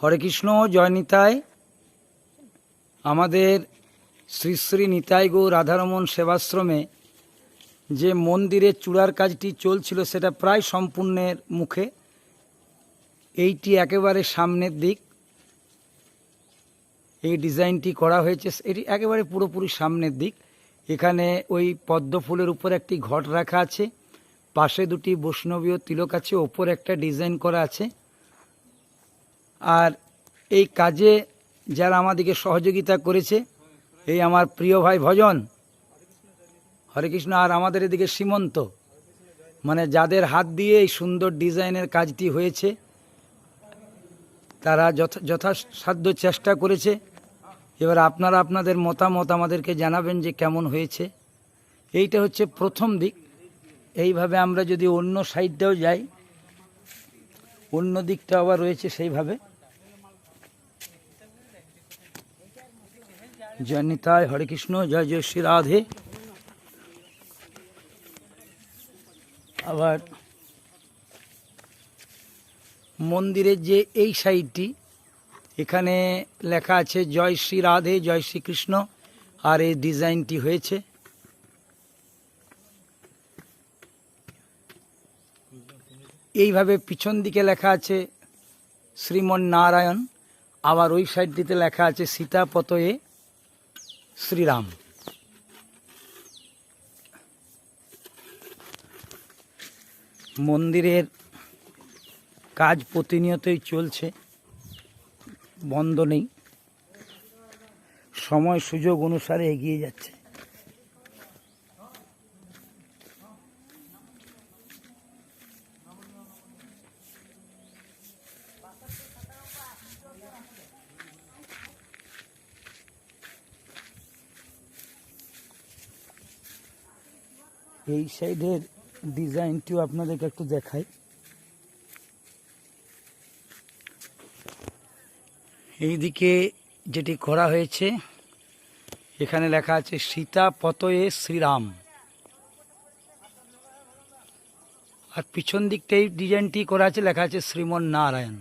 হরে কৃষ্ণ, জয় নিতাই। আমাদের শ্রী শ্রী নিতাই গো রাধারমন সেবাশ্রমে যে মন্দিরের চূড়ার কাজটি চলছিল সেটা প্রায় সম্পূর্ণের মুখে, এইটি একেবারে সামনের দিক। এই ডিজাইনটি করা হয়েছে, এটি একেবারে পুরোপুরি সামনের দিক। এখানে ওই পদ্ম ফুলের উপর একটি ঘট রাখা আছে, পাশে দুটি বৈষ্ণবীয় তিলক আছে, ওপর একটা ডিজাইন করা আছে। আর এই কাজে যারা আমাদেরকে সহযোগিতা করেছে, এই আমার প্রিয় ভাই ভজন, হরে কৃষ্ণ, আর আমাদের এদিকে সীমন্ত মানে যাদের হাত দিয়ে এই সুন্দর ডিজাইনের কাজটি হয়েছে, তারা যথা, যথাসাধ্য চেষ্টা করেছে। এবার আপনারা আপনাদের মতামত আমাদেরকে জানাবেন যে কেমন হয়েছে। এইটা হচ্ছে প্রথম দিক। এইভাবে আমরা যদি অন্য সাইডটাও যাই, অন্য দিকটা আবার রয়েছে সেইভাবে। জয় নিতাই হরে কৃষ্ণ, জয় জয় শ্রী রাধে। আবার মন্দিরের যে এই সাইডটি, এখানে লেখা আছে, জয় শ্রী রাধে, জয় শ্রীকৃষ্ণ আর এই ডিজাইনটি হয়েছে। এইভাবে পিছন দিকে লেখা আছে শ্রীমন নারায়ণ আবার ওই সাইডটিতে লেখা আছে, সীতাপতয়ে শ্রীরাম। মন্দিরের কাজ প্রতিনিয়তই চলছে বন্ধ নেই। সময় সুযোগ অনুসারে এগিয়ে যাচ্ছে। এই সাইডের ডিজাইনটিও আপনাদেরকে একটু দেখাই। এইদিকে যেটি করা হয়েছে, এখানে লেখা আছে, সীতা পতয়ে শ্রীরাম। আর পিছন দিকটাই ডিজাইনটি করা আছে, লেখা আছে, শ্রীমন নারায়ণ।